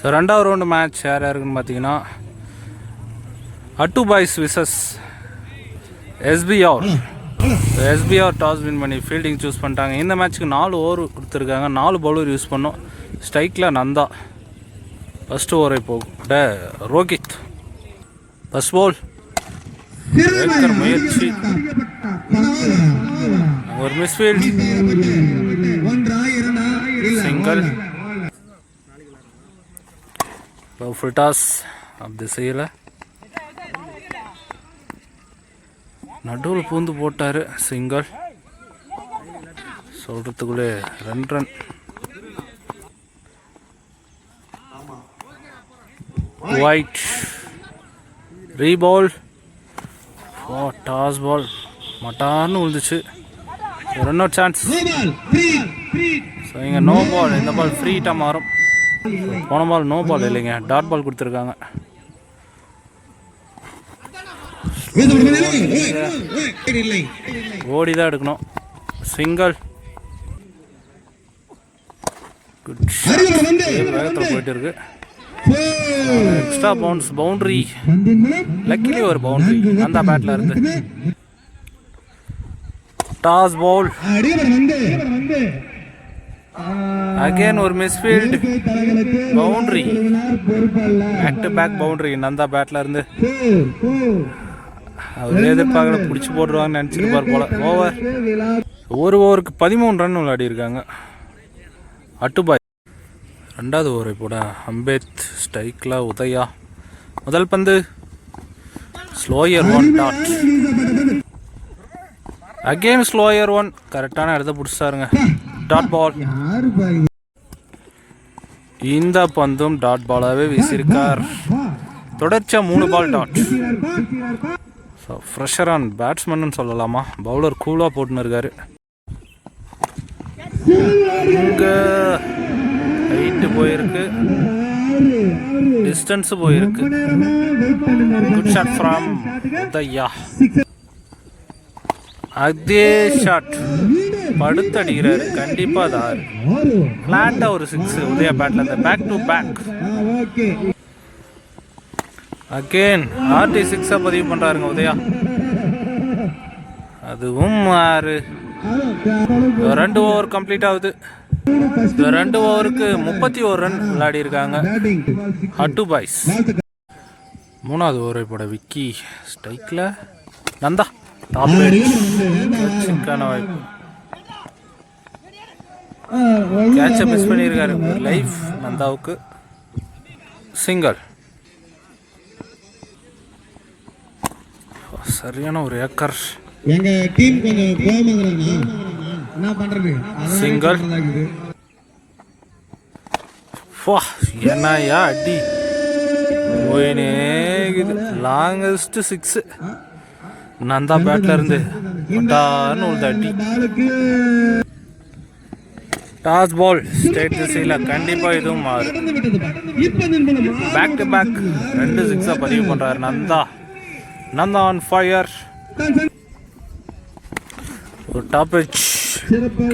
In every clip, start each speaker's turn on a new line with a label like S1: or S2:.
S1: So ரெண்டாவது round match யார் யாருக்குன்னு பார்த்தீங்கன்னா at boys versus SPR SPR toss win பண்ணி ஃபீல்டிங் சூஸ் பண்ணிட்டாங்க. இந்த மேட்ச்சுக்கு நாலு ஓவர் கொடுத்துருக்காங்க. நாலு பவுலர் யூஸ் பண்ணோம். ஸ்ட்ரைக்கில் நந்தா. ஃபஸ்ட் ஓவரை போட ரோஹித் ஃபஸ்ட் பால் ஏக்கர் முயற்சி. ஒரு மிஸ்ஃபீல்ட் சிங்கிள் ஃபுல் டாஸ் அப்படி திசையில் நடுவில் பூந்து போட்டார் single சொல்கிறதுக்குள்ளே run run wide reball oh toss ball மட்டான்னு விழுந்துச்சு ரன் அவுட் சான்ஸ் ஸோ இங்கே நோ பால் இந்த பால் ஃப்ரீட்டாக மாறும் போன பால் நோ பால் இல்லைங்க. டாட் பால் கொடுத்துருக்காங்க.
S2: ஓடிதான்
S1: ஓடி தான் எடுக்கணும் சிங்கிள் குட் வேகத்தில் போயிட்டு இருக்கு. எக்ஸ்ட்ரா பவுன்ஸ் பவுண்டரி லக்கிலி ஒரு பவுண்டரி அந்த பேட்டில் இருந்து. டாஸ் பவுல்
S2: அடிவர் வந்து வந்து
S1: அகைன் ஒரு misfield boundary back to back boundary Nanda battle இருந்து. அவர் எதிர்பார்க்கல பிடிச்சி போட்டுருவாங்கன்னு நினச்சிருப்பார் போல. ஓவர் ஒரு ஓவருக்கு பதிமூணு ரன் விளையாடி இருக்காங்க. அட்டுபாய். ரெண்டாவது ஓவரை போட அம்பேத் ஸ்ட்ரைக்கில் உதயா. முதல் பந்து. Slower one dot again slower one கரெக்டான இடத்த பிடிச்சாருங்க டாட் பால் இந்த பந்தும் டாட் பாலாகவே வீசியிருக்கார். தொடர்ச்சியாக மூணு ball dot so pressure on பேட்ஸ்மேன்னு சொல்லலாமா? பவுலர் கூலாக போட்டுன்னு இருக்காரு. இங்கே ஹைட்டு போயிருக்கு. டிஸ்டன்ஸ் போயிருக்கு. குட் ஷாட் ஃப்ரம் தையா அதே ஷாட் படுத்து அடிக்கிறாரு கண்டிப்பாக அது ஆறு. ஃப்ளாட்டாக ஒரு சிக்ஸ் உதயா பேட்டில் இந்த back to back
S2: okay
S1: again RT சிக்ஸாக பதிவு பண்ணுறாருங்க உதயா. அதுவும் ஆறு. ரெண்டு ஓவர் கம்ப்ளீட் ஆகுது. இந்த ரெண்டு ஓவருக்கு முப்பத்தி ஒரு ரன் விளையாடி இருக்காங்க. ஹட்டு பாய்ஸ் மூணாவது ஓவரை போட விக்கி ஸ்ட்ரைக்கில் நந்தா டாப் சிக்கான வாய்ப்பு. கேட்சை மிஸ் பண்ணியிருக்காரு லைஃப் நந்தாவுக்கு. சிங்கிள் சரியான ஒரு ஏக்கர்.
S2: எங்க டீம் கொஞ்சம் கோவமாங்கறாங்க என்ன பண்றது.
S1: ஃபா என்னையா அடி. போயினேகுது லாங்கஸ்ட் சிக்ஸு நந்தா பேட்ல இருந்து பட்டான்னு ஒரு அடி.
S2: பாலுக்கு
S1: டாஸ் பால் ஸ்டேட் திசையில் கண்டிப்பாக இதுவும் மாறு. பேக் டு பேக் ரெண்டு சிக்ஸாக பதிவு பண்ணுறார் நந்தா. நந்தா ஆன் ஃபயர் ஒரு டாப் கேட்சிக்கான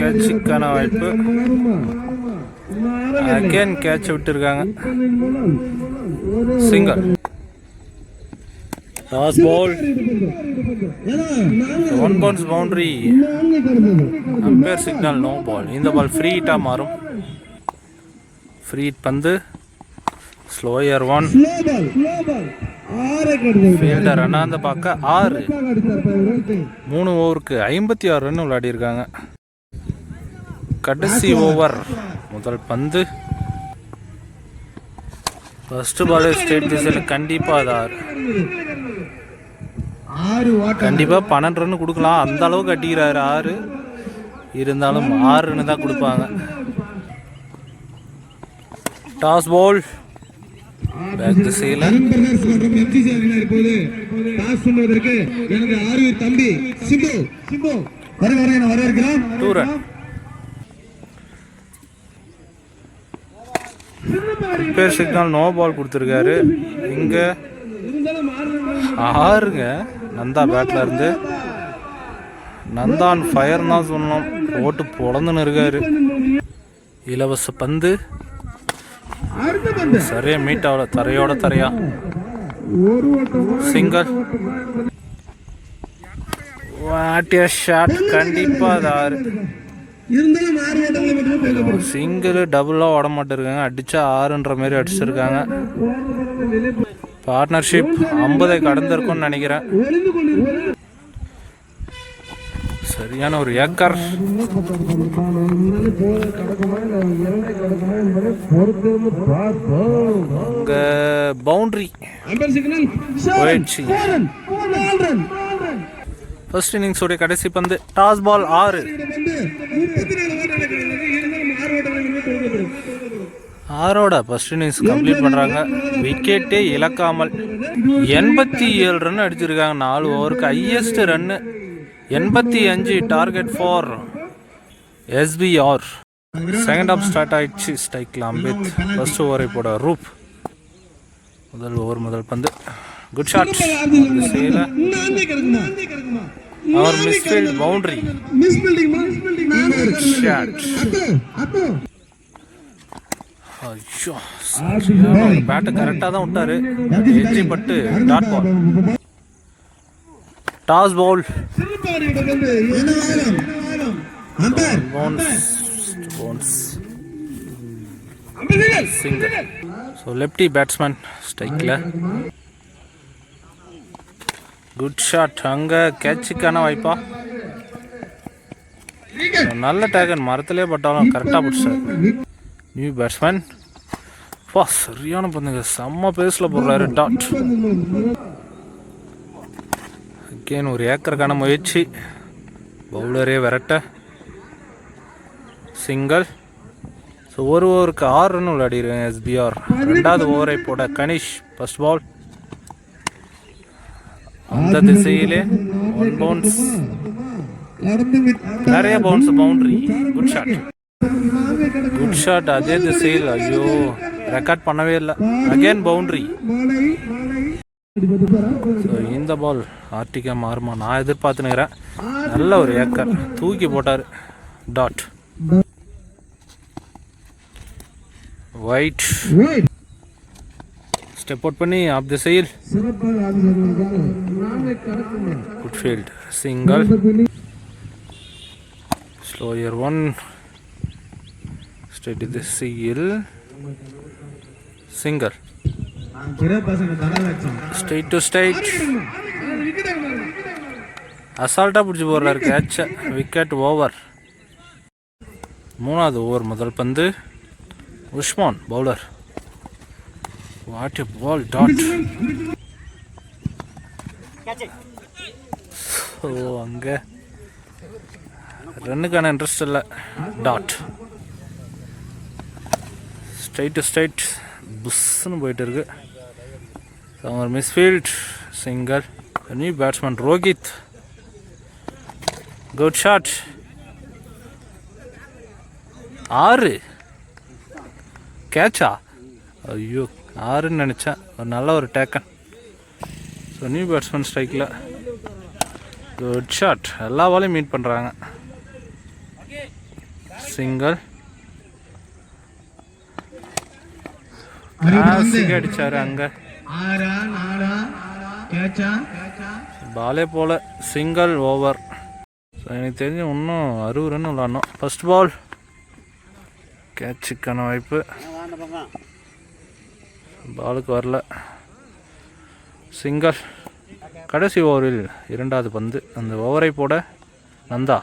S1: கேட்சுக்கான வாய்ப்பு. அகேன் கேட்ச் விட்டுருக்காங்க. Single toss ball one bounce boundary umpire signal no ball இந்த பால் ஃப்ரீ ஹிட்டாக மாறும். ஃப்ரீ ஹிட் பந்து. ஸ்லோயர் ஒன் ஃபீல்டர் அண்ணாந்த பார்க்க ஆறு. மூணு ஓவருக்கு ஐம்பத்தி ஆறு ரன் விளையாடியிருக்காங்க. கடைசி ஓவர். முதல் பந்து. ஃபர்ஸ்ட் பால் ஸ்டேட் திசையில் கண்டிப்பாக அது ஆறு.
S2: ஆறு
S1: கண்டிப்பாக பன்னெண்டு ரன் கொடுக்கலாம். அந்த அளவுக்கு அடிக்கிறாரு ஆறு. இருந்தாலும் ஆறு ரன் தான் கொடுப்பாங்க. Toss ball. பேக் திசையில்
S2: பிரதர்ஸ் மற்றும் எம்ஜிசி அணியினர் இப்போது டாஸ் பண்ணுவதற்கு எனது ஆரியர் தம்பி சிம்பு. சிம்பு வருக வருக என வரவேற்கிறோம்
S1: டூ ரன் பேர் சிக்னல் நோ பால் கொடுத்துருக்காரு. இங்கே. ஆறுங்க. நந்தா பேட்டில் இருந்து நந்தான் ஃபயர் தான் சொன்னோம். ஓட்டு பொழந்துன்னு இருக்காரு. இலவச பந்து. சரியா மீட் ஆகல. தரையோட தரையா. சிங்கர் வாட்டிய ஷாட் கண்டிப்பா அது ஆறு. சிங்கிள் டபுளாக ஓட மாட்டிருக்காங்க. அடிச்சா ஆறுன்ற மாதிரி அடிச்சிருக்காங்க. பார்ட்னர்ஷிப் ஐம்பதை கடந்திருக்கும்னு நினைக்கிறேன். சரியான ஒரு ஏக்கர். அங்க பவுண்டரி போயிடுச்சு. ஃபர்ஸ்ட் இன்னிங்ஸோடைய கடைசி பந்து டாஸ் பால் ஆறு
S2: வந்து முப்பத்தி நாலு ஓட்டங்களை கிடையாது இருந்தாலும் ஆறு ஓட்டங்களை மட்டுமே கொடுக்கப்படும்
S1: ஆரோட ஃபர்ஸ்ட் இன்னிங்ஸ் கம்ப்ளீட் பண்ணுறாங்க விக்கெட்டே இழக்காமல் எண்பத்தி ஏழு ரன் அடிச்சிருக்காங்க. நாலு ஓவருக்கு ஹையஸ்ட் ரன்னு எண்பத்தி அஞ்சு target for SPR second half start ஆயிடுச்சு. ஸ்டைக்கில் அம்பேத் ஃபர்ஸ்ட் ஓவரை போட ரூப். முதல் ஓவர் முதல் பந்து. குட் ஷாட் செய்யல. அவர் misfield boundary
S2: misfielding
S1: shot ஐயோ. பேட்டை கரெக்டாக தான் விட்டாரு. எஜ்ஜி பட்டு dot ball toss
S2: signal
S1: single so lefty batsman ஸ்ட்ரைக்கில் குட் ஷாட் அங்கே கேட்சுக்கான வாய்ப்பா. நல்ல டேகன் மரத்திலே பட்டாலும் கரெக்டாக பிடிச்சார் நியூ பேட்ஸ்மேன் பா சரியான பண்ணுங்க செம்ம பேஸில் போடுறாரு டாட். அகெயின் ஒரு ஏக்கருக்கான முயற்சி. பவுலரே விரட்ட. சிங்கிள் ஸோ ஒரு ஓவருக்கு ஆறு ரன் விளையாடிருக்கேன் எஸ்பிஆர் ரெண்டாவது ஓவரை போட கனிஷ் ஃபர்ஸ்ட் பால் அந்த திசையிலே ஒன் பவுன்ஸ் நிறைய bounce boundary good shot good shot அதே திசையில். ஐயோ. ரெக்கார்ட் பண்ணவே இல்லை. அகேன் பவுண்டரி ஸோ இந்த பால் ஆர்டிகா மாறுமா? நான் எதிர்பார்த்துனுக்கிறேன். நல்ல ஒரு ஏக்கர். தூக்கி போட்டார். டாட் ஒயிட் ஸ்டெப் அவுட் பண்ணி ஆப் திசையில்
S2: சைல்
S1: good field single slower one straight திசையில் சிங்கிள்
S2: சிங்கர் பசங்க
S1: ஸ்ட்ரெயிட் டு ஸ்ட்ரைட் அசால்ட்டாக பிடிச்சி போடுறாரு கேட்ச விக்கெட் ஓவர் மூணாவது ஓவர் முதல் பந்து. Usman bowler what a ball dot oh அங்கே ரன்னுக்கான இன்ட்ரெஸ்ட் இல்லை. டாட் ஸ்ட்ரைட் டு ஸ்ட்ரைட் புஸ்ஸுன்னு போயிட்டு இருக்கு அவர் misfield singer new batsman Rohit. Good shot ஆறு. கேட்சா ஐயோ ஆறுன்னு நினச்சேன். ஒரு நல்ல ஒரு டேக்கன் ஸோ நியூ பேட்ஸ்மேன் ஸ்ட்ரைக்கில் குட் ஷாட் எல்லா பாலையும் மீட் பண்ணுறாங்க சிங்கிள் அடிச்சாரு அங்கே. பாலே போல சிங்கிள் ஓவர் எனக்கு தெரிஞ்சு இன்னும் அறுபது ரன் விளாடணும். ஃபர்ஸ்ட் பால் கேட்சுக்கான வாய்ப்பு. பாலுக்கு வரல. சிங்கிள் கடைசி ஓவரில் இரண்டாவது பந்து. அந்த ஓவரை போட Nanda.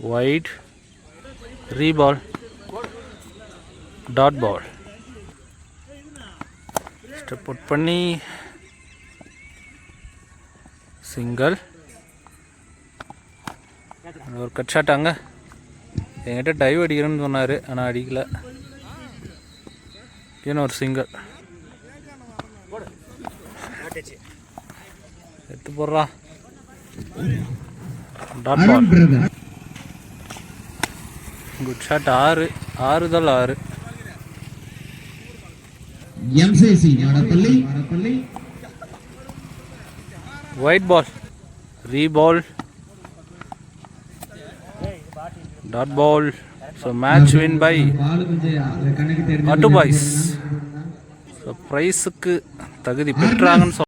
S1: Wide reball dot ball step out பண்ணி சிங்கிள் ஒரு கட் ஷாட் அங்கே. என்கிட்ட டைவ் அடிக்கிறேன்னு சொன்னார் ஆனால் அடிக்கல. இன்னும் ஒரு சிங்கிள் எடுத்து போடுறா. டாட் பால் குட் ஷாட் ஆறு. ஆறுதல் ஆறு.
S2: MCC நடப்பள்ளி நடப்பள்ளி
S1: white ball reball dot ball so match win by
S2: ball
S1: at boys so ப்ரைஸுக்கு தகுதி பெற்றாங்கன்னு சொல்ல